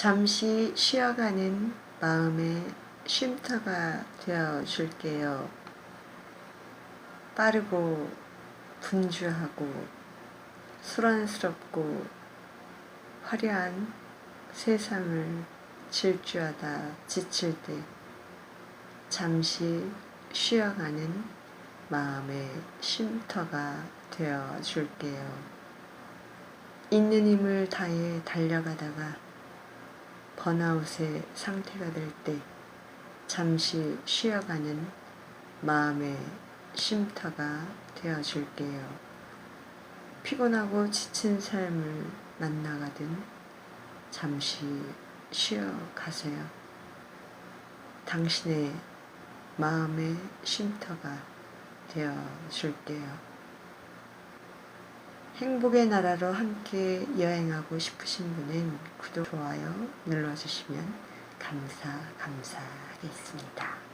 잠시 쉬어가는 마음의 쉼터가 되어 줄게요. 빠르고 분주하고 소란스럽고 화려한 세상을 질주하다 지칠 때 잠시 쉬어가는 마음의 쉼터가 되어 줄게요. 있는 힘을 다해 달려가다가 번아웃의 상태가 될 때 잠시 쉬어가는 마음의 쉼터가 되어 줄게요. 피곤하고 지친 삶을 만나가든 잠시 쉬어 가세요. 당신의 마음의 쉼터가 되어 줄게요. 행복의 나라로 함께 여행하고 싶으신 분은 구독, 좋아요 눌러주시면 감사, 감사하겠습니다.